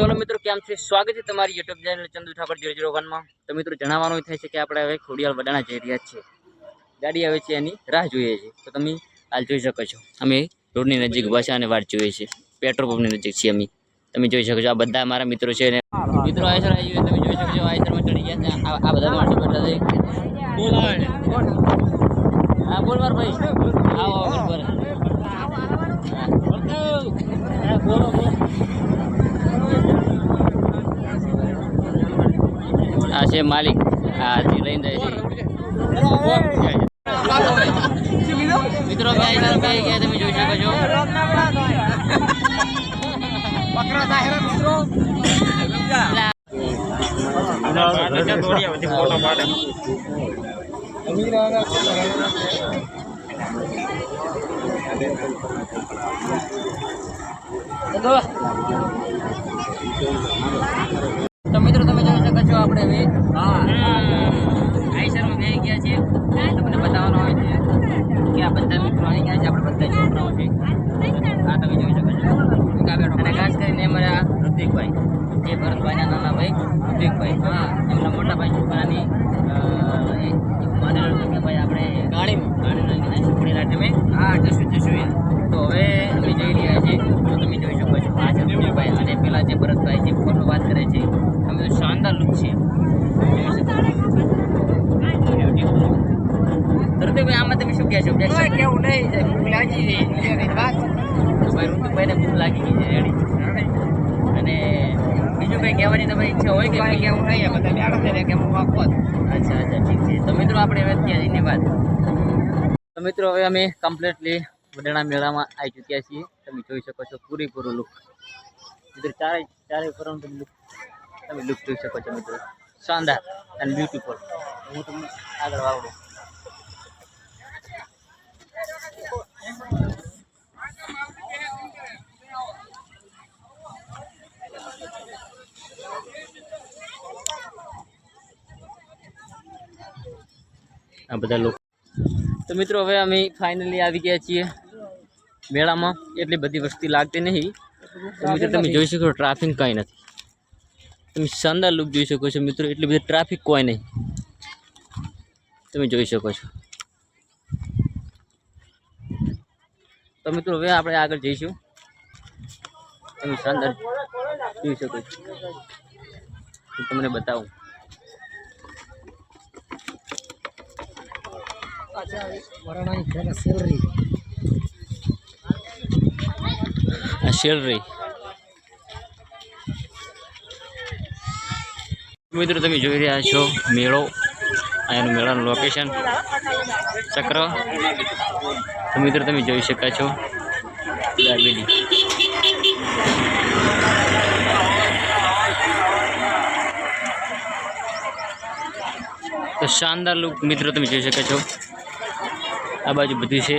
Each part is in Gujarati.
તો મિત્રો કેમ છે? સ્વાગત છે તમારી YouTube channel Chandu Thakor zero zero વનમાં તો મિત્રો જણાવવાનું થાય છે કે આપણે હવે ખોડિયાલ વડાણા જઈ રહ્યા છીએ. ગાડી આવે છે એની રાહ જોઈએ છે. તો તમે હાલ જોઈ શકો છો. અમે રોડની નજીક ભાષા અને વાટ જોઈએ છીએ પેટ્રોલ પંપની નજીક છીએ અમે. તમે જોઈ શકો છો આ બધા અમારા મિત્રો છે ને. મિત્રો આયસર આવી ગયો. તમે જોઈ શકો છો આયસરમાં ચડી ગયા છે. આ બધા માણસો બેઠા છે. હા બોલ માર ભાઈ. આવો બોલ આ છે માલિક. આ જે, લઈને જાય છે. મિત્રો બે હજાર રૂપિયા ગયા તમે જોઈ શકો છો. તો મિત્રો તમે જોઈ શકો છો આપણે હવે આઈસરમાં બે ગયા છે. તમને બતાવવાનો હોય છે કે આ બધા મિત્રો આવી ગયા છે આપણે બધા છોકરાઓ છે. આ તમે જોઈ શકો છો. અને ખાસ કરીને અમારા ઋતિકભાઈ. જે ભરતભાઈના નાના ભાઈ. ઋતિકભાઈ. હા એમના મોટા ભાઈ છોકરાની માનેલો કે ભાઈ આપણે ગાડી ગાડી નાખીને છોકરી મેં હા જશું જશું તો હવે અમે જઈ રહ્યા છીએ. તો તમે જોઈ શકો છો આ છે અને પેલા જે ભરતભાઈ જે ફોટો વાત કરે છે અમે તો શાનદાર લુક છે જોઈ શકો છો ઋતિકભાઈ આમાં તમે શું કહેશો કહેશો કેવું નહીં ભૂખ લાગી ગઈ વાત તો ભાઈ ઋતિકભાઈને ભૂખ લાગી ગઈ છે રેડી અને બીજું કંઈ કહેવાની તમારી ઈચ્છા હોય કે કંઈ કેવું નહીં બધા બેઠા છે ને કે હું આપો અચ્છા અચ્છા ઠીક છે. તો મિત્રો આપણે હવે ત્યાં જઈને વાત. તો મિત્રો હવે અમે કમ્પ્લીટલી વડાણા મેળામાં આવી ચૂક્યા છીએ. તમે જોઈ શકો છો પૂરેપૂરો લુક મિત્રો ચારે ચારે તમે લુક તમે લુક જોઈ શકો છો મિત્રો. શાનદાર અને બ્યુટીફુલ હું તમને આગળ વાવડું. આ બધા લોકો. તો મિત્રો, હવે અમે ફાઇનલી આવી ગયા છીએ મેળામાં. એટલી બધી વસ્તી લાગતી નહીં. તો મિત્રો, તમે જોઈ શકો ટ્રાફિક કાંઈ નથી. તમે શાનદાર લુક જોઈ શકો છો મિત્રો, એટલી બધી ટ્રાફિક કોઈ નહીં. તમે જોઈ શકો છો. તો મિત્રો, હવે આપણે આગળ જઈશું. તમે શાનદાર જોઈ શકો છો. તમને બતાવું. આ મિત્રો, તમે જોઈ રહ્યા છો મેળો. અહીંયાનું મેળાનું લોકેશન ચક્ર. તો મિત્રો, તમે જોઈ શકા છો. દાબેલી તો શાનદાર લુક મિત્રો, તમે જોઈ શકો છો. આ બાજુ બધું છે.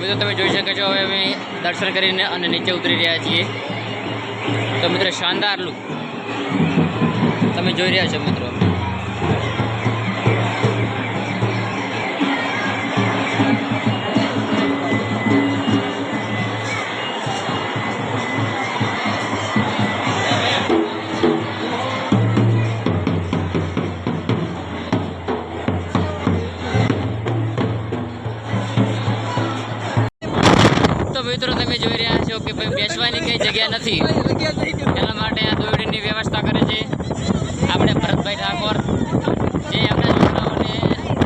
મિત્રો, તમે જોઈ શકો છો, હવે અમે દર્શન કરીને અને નીચે ઉતરી રહ્યા છીએ. તો મિત્રો, શાનદાર લુક તમે જોઈ રહ્યા છો, મિત્રો. મિત્રો, તમે જોઈ રહ્યા છો કે ભાઈ બેસવાની કઈ જગ્યા નથી. એના માટે આ દોરડીની વ્યવસ્થા કરે છે. આપણે ભરતભાઈ ઠાકોર, જે આપણે છોકરાઓને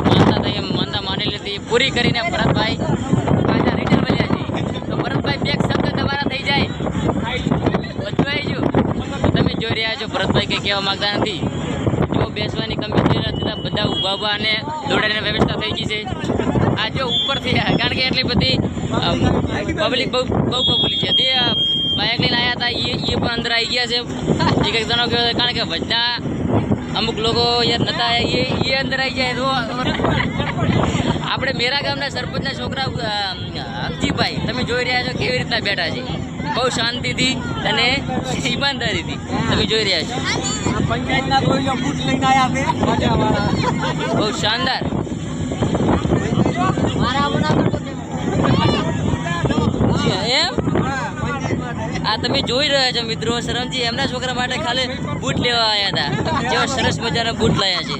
માનતા થઈ માનતા માની લીધી. પૂરી કરીને ભરતભાઈ પાછા રિટર્ન ભરતભાઈ, બે શબ્દ તમારા થઈ જાય. બધું આવી તમે જોઈ રહ્યા છો, ભરતભાઈ કંઈ કહેવા માંગતા નથી. જો બેસવાની કમી નથી બધા ઊભા ઊભા અને દોડાની વ્યવસ્થા થઈ ગઈ છે. આ જો ઉપરથી કારણ કે એટલી બધી પબ્લિક બહુ બહુ પબ્લિક છે. તે બાઇક લઈને આવ્યા હતા એ એ પણ અંદર આવી ગયા છે. એ કંઈક જણો ગયો કારણ કે બધા અમુક લોકો યાર નતા એ એ અંદર આવી જાય તો આપણે મેરા ગામના સરપંચના છોકરા હકજીભાઈ તમે જોઈ રહ્યા છો કેવી રીતના બેઠા છે. બહુ શાંતિથી અને ઈમાનદારીથી તમે જોઈ રહ્યા છો. બહુ શાનદાર. તમે જોઈ રહ્યા છો મિત્રો શરમજી એમના છોકરા માટે ખાલી બૂટ લેવા આવ્યા હતા. જેવા સરસ મજાના બૂટ લાયા છે!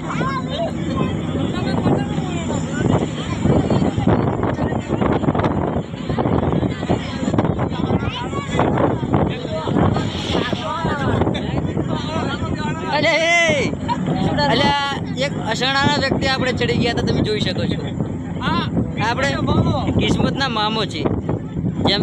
અલ્યા એક અસરણાના વ્યક્તિ આપણે ચડી ગયા હતા તમે જોઈ શકો છો. આપણે કિસ્મતના મામો છે જેમ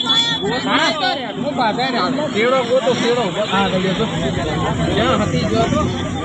હું ગયો તો હતી જો તો.